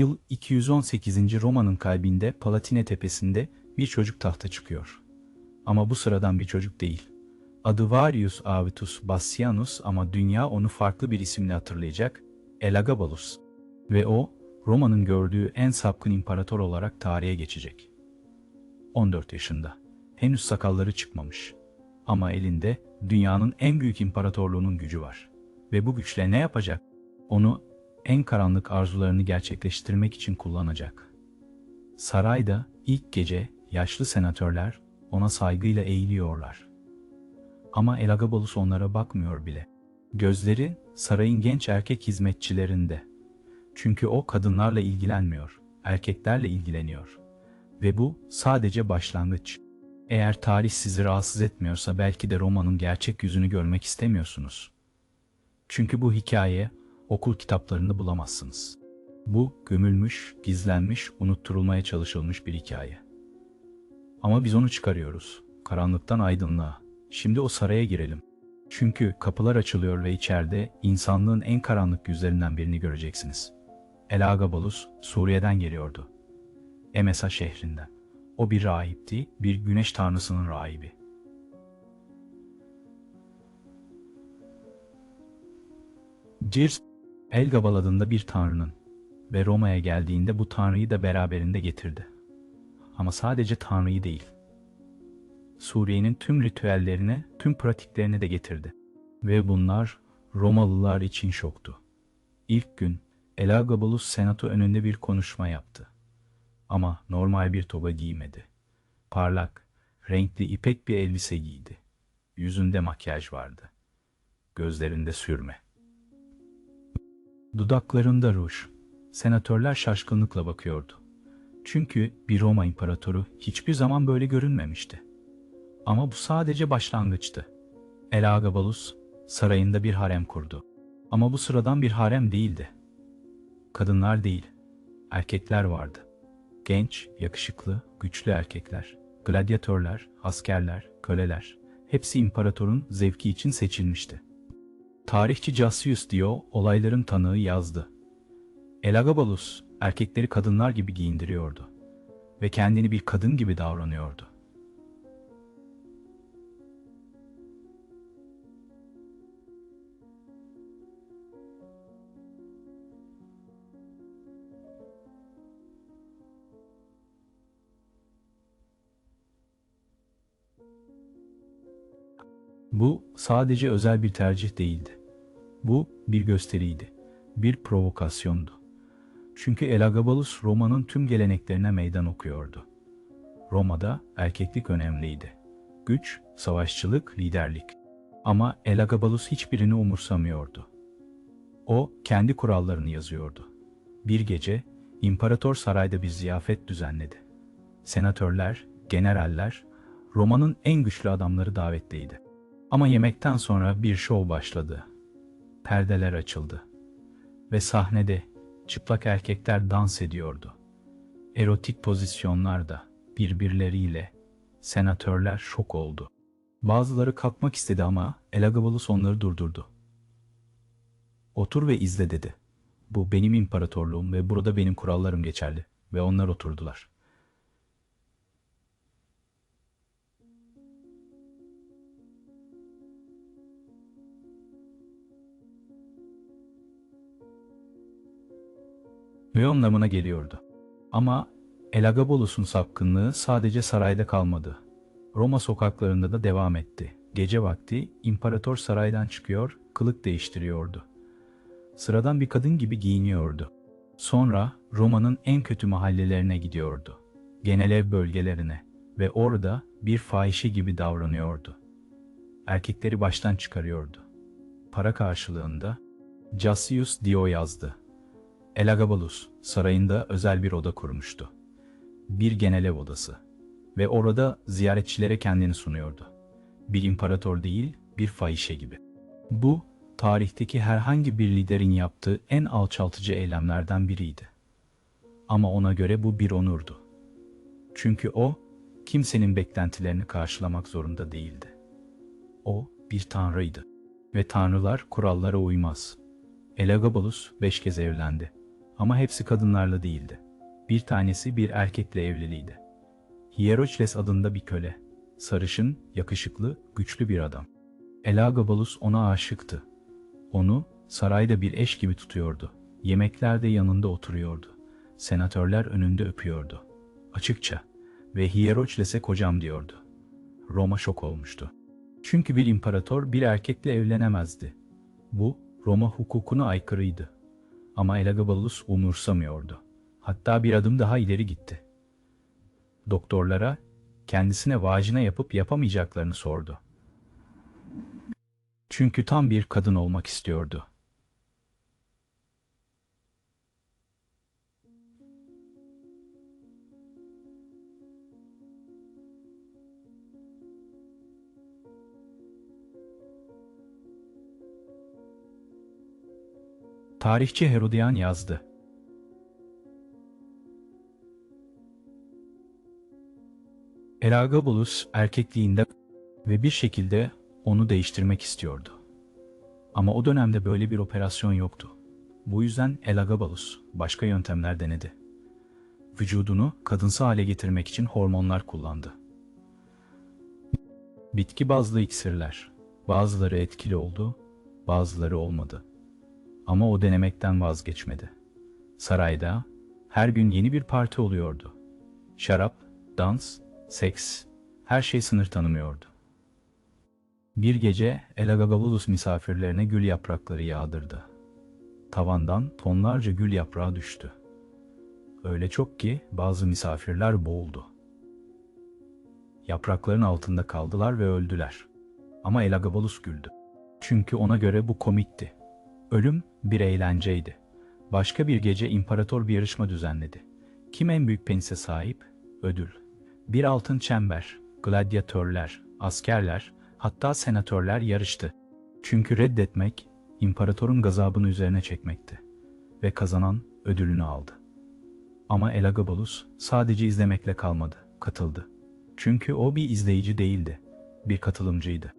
Yıl 218. Roma'nın kalbinde Palatine tepesinde bir çocuk tahta çıkıyor. Ama bu sıradan bir çocuk değil. Adı Varius Avitus Bassianus ama dünya onu farklı bir isimle hatırlayacak, Elagabalus. Ve o, Roma'nın gördüğü en sapkın imparator olarak tarihe geçecek. 14 yaşında. Henüz sakalları çıkmamış. Ama elinde dünyanın en büyük imparatorluğunun gücü var. Ve bu güçle ne yapacak? Onu en karanlık arzularını gerçekleştirmek için kullanacak. Sarayda ilk gece yaşlı senatörler ona saygıyla eğiliyorlar. Ama Elagabalus onlara bakmıyor bile. Gözleri sarayın genç erkek hizmetçilerinde. Çünkü o kadınlarla ilgilenmiyor, erkeklerle ilgileniyor. Ve bu sadece başlangıç. Eğer tarih sizi rahatsız etmiyorsa belki de romanın gerçek yüzünü görmek istemiyorsunuz. Çünkü bu hikaye okul kitaplarında bulamazsınız. Bu gömülmüş, gizlenmiş, unutturulmaya çalışılmış bir hikaye. Ama biz onu çıkarıyoruz. Karanlıktan aydınlığa. Şimdi o saraya girelim. Çünkü kapılar açılıyor ve içeride insanlığın en karanlık yüzlerinden birini göreceksiniz. El Agabalus Suriye'den geliyordu. Emesa şehrinden. O bir rahipti, bir güneş tanrısının rahibi. Cirs, Elgabal adında bir tanrının ve Roma'ya geldiğinde bu tanrıyı da beraberinde getirdi. Ama sadece tanrıyı değil, Suriye'nin tüm ritüellerine, tüm pratiklerine de getirdi. Ve bunlar Romalılar için şoktu. İlk gün Elagabalus senato önünde bir konuşma yaptı. Ama normal bir toga giymedi. Parlak, renkli ipek bir elbise giydi. Yüzünde makyaj vardı. Gözlerinde sürme. Dudaklarında ruj. Senatörler şaşkınlıkla bakıyordu. Çünkü bir Roma imparatoru hiçbir zaman böyle görünmemişti. Ama bu sadece başlangıçtı. Elagabalus sarayında bir harem kurdu. Ama bu sıradan bir harem değildi. Kadınlar değil, erkekler vardı. Genç, yakışıklı, güçlü erkekler, gladyatörler, askerler, köleler, hepsi imparatorun zevki için seçilmişti. Tarihçi Cassius Dio olayların tanığı yazdı. Elagabalus erkekleri kadınlar gibi giyindiriyordu ve kendini bir kadın gibi davranıyordu. Bu sadece özel bir tercih değildi. Bu bir gösteriydi, bir provokasyondu. Çünkü Elagabalus Roma'nın tüm geleneklerine meydan okuyordu. Roma'da erkeklik önemliydi. Güç, savaşçılık, liderlik. Ama Elagabalus hiçbirini umursamıyordu. O kendi kurallarını yazıyordu. Bir gece imparator sarayda bir ziyafet düzenledi. Senatörler, generaller, Roma'nın en güçlü adamları davetliydi. Ama yemekten sonra bir şov başladı. Perdeler açıldı. Ve sahnede çıplak erkekler dans ediyordu. Erotik pozisyonlarda birbirleriyle senatörler şok oldu. Bazıları kalkmak istedi ama Elagabalus onları durdurdu. Otur ve izle dedi. Bu benim imparatorluğum ve burada benim kurallarım geçerli. Ve onlar oturdular. Ve anlamına geliyordu. Ama Elagabolus'un sapkınlığı sadece sarayda kalmadı. Roma sokaklarında da devam etti. Gece vakti imparator saraydan çıkıyor, kılık değiştiriyordu. Sıradan bir kadın gibi giyiniyordu. Sonra Roma'nın en kötü mahallelerine gidiyordu. Genelev bölgelerine ve orada bir fahişe gibi davranıyordu. Erkekleri baştan çıkarıyordu. Para karşılığında Cassius Dio yazdı. Elagabalus sarayında özel bir oda kurmuştu. Bir genelev odası ve orada ziyaretçilere kendini sunuyordu. Bir imparator değil, bir fahişe gibi. Bu, tarihteki herhangi bir liderin yaptığı en alçaltıcı eylemlerden biriydi. Ama ona göre bu bir onurdu. Çünkü o, kimsenin beklentilerini karşılamak zorunda değildi. O, bir tanrıydı ve tanrılar kurallara uymaz. Elagabalus beş kez evlendi Ama hepsi kadınlarla değildi. Bir tanesi bir erkekle evliliydi. Hierochles adında bir köle. Sarışın, yakışıklı, güçlü bir adam. Elagabalus ona aşıktı. Onu sarayda bir eş gibi tutuyordu. Yemeklerde yanında oturuyordu. Senatörler önünde öpüyordu. Açıkça ve Hierochiles'e kocam diyordu. Roma şok olmuştu. Çünkü bir imparator bir erkekle evlenemezdi. Bu Roma hukukuna aykırıydı. Ama Elagabalus umursamıyordu. Hatta bir adım daha ileri gitti. Doktorlara kendisine vajina yapıp yapamayacaklarını sordu. Çünkü tam bir kadın olmak istiyordu. Tarihçi Herodian yazdı. Elagabalus erkekliğinde ve bir şekilde onu değiştirmek istiyordu. Ama o dönemde böyle bir operasyon yoktu. Bu yüzden Elagabalus başka yöntemler denedi. Vücudunu kadınsı hale getirmek için hormonlar kullandı. Bitki bazlı iksirler. Bazıları etkili oldu, bazıları olmadı. Ama o denemekten vazgeçmedi. Sarayda her gün yeni bir parti oluyordu. Şarap, dans, seks, her şey sınır tanımıyordu. Bir gece Elagagavulus misafirlerine gül yaprakları yağdırdı. Tavandan tonlarca gül yaprağı düştü. Öyle çok ki bazı misafirler boğuldu. Yaprakların altında kaldılar ve öldüler. Ama Elagabalus güldü. Çünkü ona göre bu komikti. Ölüm bir eğlenceydi. Başka bir gece imparator bir yarışma düzenledi. Kim en büyük penise sahip? Ödül. Bir altın çember, gladyatörler, askerler, hatta senatörler yarıştı. Çünkü reddetmek, imparatorun gazabını üzerine çekmekti. Ve kazanan ödülünü aldı. Ama Elagabalus sadece izlemekle kalmadı, katıldı. Çünkü o bir izleyici değildi, bir katılımcıydı.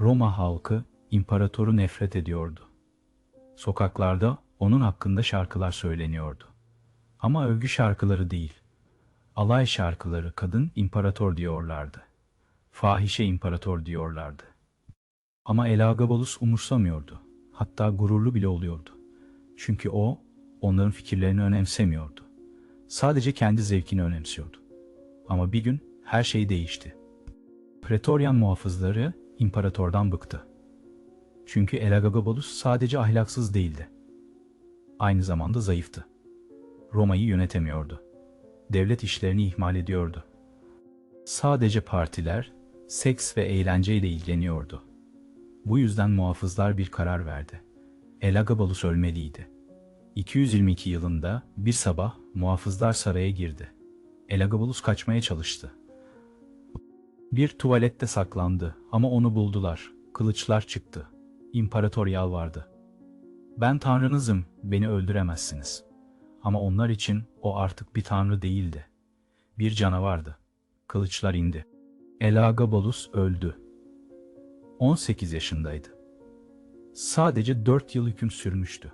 Roma halkı imparatoru nefret ediyordu. Sokaklarda onun hakkında şarkılar söyleniyordu. Ama övgü şarkıları değil. Alay şarkıları kadın imparator diyorlardı. Fahişe imparator diyorlardı. Ama Elagabalus umursamıyordu. Hatta gururlu bile oluyordu. Çünkü o onların fikirlerini önemsemiyordu. Sadece kendi zevkini önemsiyordu. Ama bir gün her şey değişti. Pretorian muhafızları imparatordan bıktı. Çünkü Elagabalus sadece ahlaksız değildi. Aynı zamanda zayıftı. Roma'yı yönetemiyordu. Devlet işlerini ihmal ediyordu. Sadece partiler, seks ve eğlenceyle ilgileniyordu. Bu yüzden muhafızlar bir karar verdi. Elagabalus ölmeliydi. 222 yılında bir sabah muhafızlar saraya girdi. Elagabalus kaçmaya çalıştı. Bir tuvalette saklandı ama onu buldular. Kılıçlar çıktı. İmparator yalvardı. Ben tanrınızım, beni öldüremezsiniz. Ama onlar için o artık bir tanrı değildi. Bir canavardı. Kılıçlar indi. Elagabalus öldü. 18 yaşındaydı. Sadece 4 yıl hüküm sürmüştü.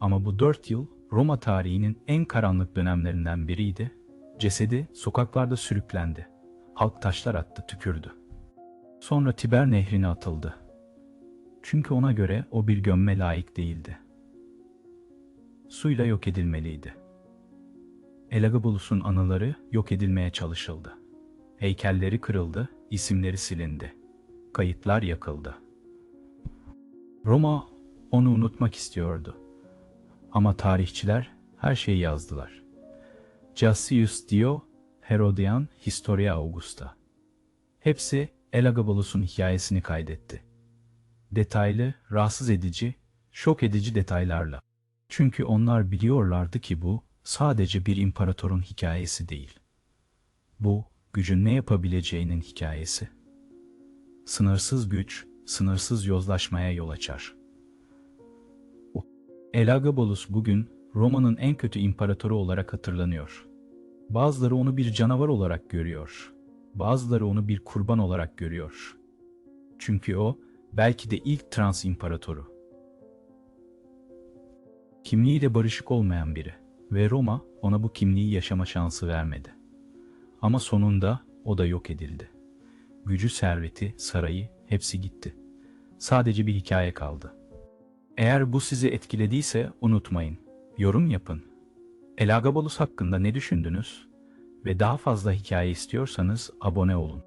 Ama bu 4 yıl Roma tarihinin en karanlık dönemlerinden biriydi. Cesedi sokaklarda sürüklendi. Halk taşlar attı, tükürdü. Sonra Tiber nehrine atıldı. Çünkü ona göre o bir gömme layık değildi. Suyla yok edilmeliydi. Elagabulus'un anıları yok edilmeye çalışıldı. Heykelleri kırıldı, isimleri silindi. Kayıtlar yakıldı. Roma onu unutmak istiyordu. Ama tarihçiler her şeyi yazdılar. Cassius Dio, Herodian, Historia Augusta. Hepsi Elagabalus'un hikayesini kaydetti. Detaylı, rahatsız edici, şok edici detaylarla. Çünkü onlar biliyorlardı ki bu sadece bir imparatorun hikayesi değil. Bu gücün ne yapabileceğinin hikayesi. Sınırsız güç, sınırsız yozlaşmaya yol açar. Elagabalus bugün Roma'nın en kötü imparatoru olarak hatırlanıyor. Bazıları onu bir canavar olarak görüyor. Bazıları onu bir kurban olarak görüyor. Çünkü o belki de ilk trans imparatoru. Kimliğiyle barışık olmayan biri ve Roma ona bu kimliği yaşama şansı vermedi. Ama sonunda o da yok edildi. Gücü, serveti, sarayı hepsi gitti. Sadece bir hikaye kaldı. Eğer bu sizi etkilediyse unutmayın. Yorum yapın. Elagabalus hakkında ne düşündünüz? Ve daha fazla hikaye istiyorsanız abone olun.